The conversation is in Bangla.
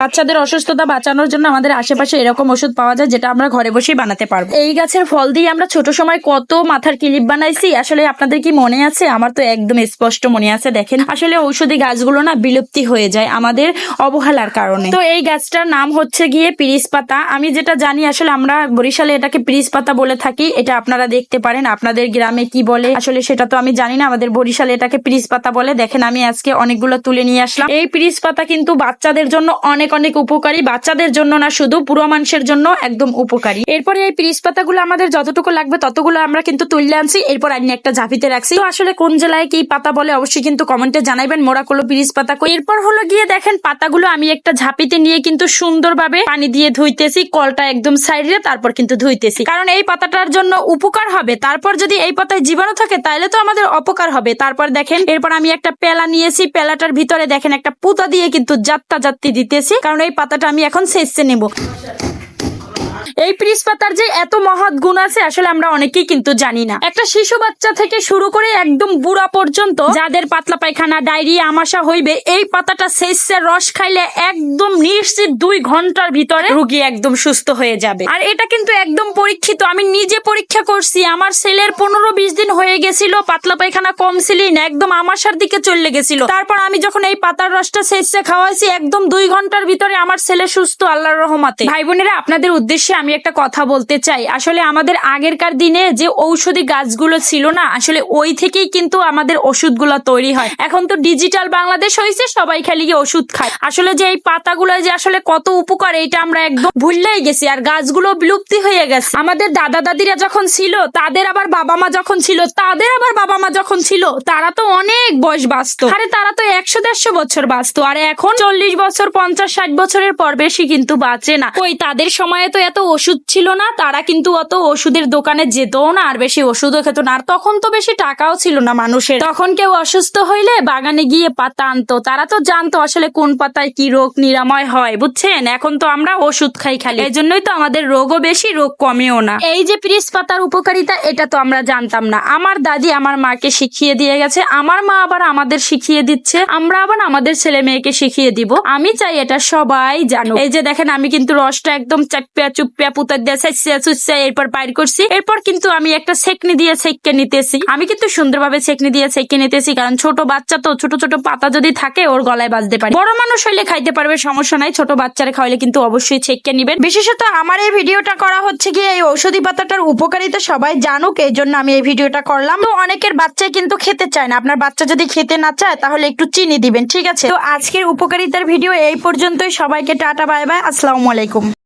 বাচ্চাদের অসুস্থতা বাঁচানোর জন্য আমাদের আশেপাশে এরকম ওষুধ পাওয়া যায় যেটা আমরা ঘরে বসেই বানাতে পারব। এই গাছের ফল দিয়ে আমরা ছোট সময় কত মাথার ক্লিপ বানাইছি, আসলে আপনাদের কি মনে আছে? আমার তো একদম স্পষ্ট মনে আছে, দেখেন। আসলে ঔষধি গাছগুলো না বিলুপ্তি হয়ে যায় আমাদের অবহেলার কারণে। তো এই গাছটার নাম হচ্ছে গিয়ে পিরিস পাতা। আমি যেটা জানি, আসলে আমরা বরিশালে এটাকে পিরিস পাতা বলে থাকি। এটা আপনারা দেখতে পারেন, আপনাদের গ্রামে কি বলে? আসলে সেটা তো আমি জানি না, আমাদের বরিশালে এটাকে পিরিস পাতা বলে। দেখেন, আমি আজকে অনেকগুলো তুলে নিয়ে আসলাম। এই পিরিস পাতা কিন্তু বাচ্চাদের জন্য অনেক অনেক অনেক উপকারী। বাচ্চাদের জন্য না, শুধু পুরো মানুষের জন্য একদম উপকারী। এরপরে এই পিরিস পাতাগুলো আমাদের যতটুকু লাগবে, ততগুলো আমরা কিন্তু তুলে আনছি। এরপর আমি একটা ঝাঁপিতে রাখছি। তো আসলে কোন জেলায় কি পাতা বলে অবশ্যই কিন্তু কমেন্টে জানাইবেন। মোরা কলো পিরিস পাতা। এরপর হলো গিয়ে দেখেন, পাতাগুলো আমি একটা ঝাঁপিতে নিয়ে কিন্তু সুন্দরভাবে পানি দিয়ে ধুইতেছি। কলটা একদম সাইডে তারপর কিন্তু ধুইতেছি। কারণ এই পাতাটার জন্য উপকার হবে। তারপর যদি এই পাতায় জীবাণু থাকে, তাহলে তো আমাদের অপকার হবে। তারপর দেখেন, এরপর আমি একটা পেলা নিয়েছি। পেলাটার ভিতরে দেখেন, একটা পুতা দিয়ে কিন্তু যাত্রা যাত্রী দিতেছি। কারণ এই পাতাটা আমি এখন সেচতে নেব। এই পিরিস পাতার যে এত মহৎ গুণ আছে, আসলে আমরা অনেকেই কিন্তু জানি না। একটা শিশু বাচ্চা থেকে শুরু করে একদম বুড়া পর্যন্ত যাদের পাতলা পায়খানা, ডায়রিয়া, আমাশা হইবে, এই পাতাটা শেষের রস খাইলে একদম নিশ্চিত দুই ঘণ্টার ভিতরে রুগী একদম সুস্থ হয়ে যাবে। আর এটা কিন্তু একদম পরীক্ষিত। আমি নিজে পরীক্ষা করছি। আমার ছেলের পনেরো বিশ দিন হয়ে গেছিল, পাতলা পায়খানা কম ছিলেই একদম আমাশার দিকে চলে গেছিল। তারপর আমি যখন এই পাতার রসটা শেষে খাওয়াইছি, একদম দুই ঘণ্টার ভিতরে আমার ছেলে সুস্থ, আল্লাহর রহমাতে। ভাই বোনেরা, আপনাদের উদ্দেশ্যে আমি একটা কথা বলতে চাই। আসলে আমাদের আগেরকার দিনে যে ঔষধি গাছগুলো ছিল না, আসলে ওই থেকেই কিন্তু আমাদের ওষুধগুলো তৈরি হয়। এখন তো ডিজিটাল বাংলাদেশ হয়েছে সবাই খালি ওষুধ খায়। আসলে যে এই পাতাগুলো যে আসলে কত উপকার এটা আমরা একদম ভুললেই গেছি আর গাছগুলো বিলুপ্তি হয়ে গেছে। আমাদের দাদা দাদিরা যখন ছিল, তাদের আবার বাবা মা যখন ছিল, তাদের আবার বাবা মা যখন ছিল, তারা তো অনেক বয়স বাঁচতো। আরে তারা তো একশো দেড়শো বছর বাঁচতো। আর এখন চল্লিশ বছর, পঞ্চাশ ষাট বছরের পর বেশি কিন্তু বাঁচে না। ওই তাদের সময়ে তো এত ওষুধ ছিল না, তারা কিন্তু অত ওষুধের দোকানে যেতও না, আর বেশি ওষুধও খেত না। আর তখন তো বেশি টাকাও ছিল না মানুষের। তখন কেউ অসুস্থ হইলে বাগানে গিয়ে পাতা আনতো। তারা তো জানতো আসলে কোন পাতায় কি রোগ নিরাময় হয়, বুঝছেন? এখন তো আমরা ওষুধ খাই খালি। এই জন্যই তো আমাদের রোগও বেশি, রোগ কমেও না। এই যে পিরিস পাতার উপকারিতা, এটা তো আমরা জানতাম না। আমার দাদি আমার মাকে শিখিয়ে দিয়ে গেছে। আমার মা আবার আমাদের শিখিয়ে দিচ্ছে। আমরা আবার আমাদের ছেলে মেয়েকে শিখিয়ে দিব। আমি চাই এটা সবাই জানো এই যে দেখেন, আমি কিন্তু রসটা একদম চাপিয়া চুপিয়া পুতার দিয়ে চাইছিয়া চুচ্ছা এরপর বাইর করছি। এরপর কিন্তু আমি একটা সেকনি দিয়ে সেককে নিতেছি। আমি কিন্তু সুন্দরভাবে সেকনি দিয়ে সেককে নিতেছি, কারণ ছোট বাচ্চা তো, ছোট ছোট পাতা যদি থাকে, ওর গলায় বাজতে পারে। বড় মানুষ হইলে খাইতে পারবে, সমস্যা নাই। ছোট বাচ্চারা খাওয়াইলে কিন্তু অবশ্যই ছেককে নিবেন। বিশেষত আমার এই ভিডিওটা করা হচ্ছে কি, এই ঔষধি পাতাটার উপকারিতা সবাই জানুক এই জন্য আমি এই ভিডিওটা করলাম। তো অনেকের বাচ্চাই কিন্তু খেতে চায় না। আপনার বাচ্চা যদি খেতে না চায়, তাহলে একটু চিনি দিবেন, ঠিক আছে? তো আজকের উপকারিতার ভিডিও এই পর্যন্তই। সবাইকে টাটা, বাই বাই, আসসালামু আলাইকুম।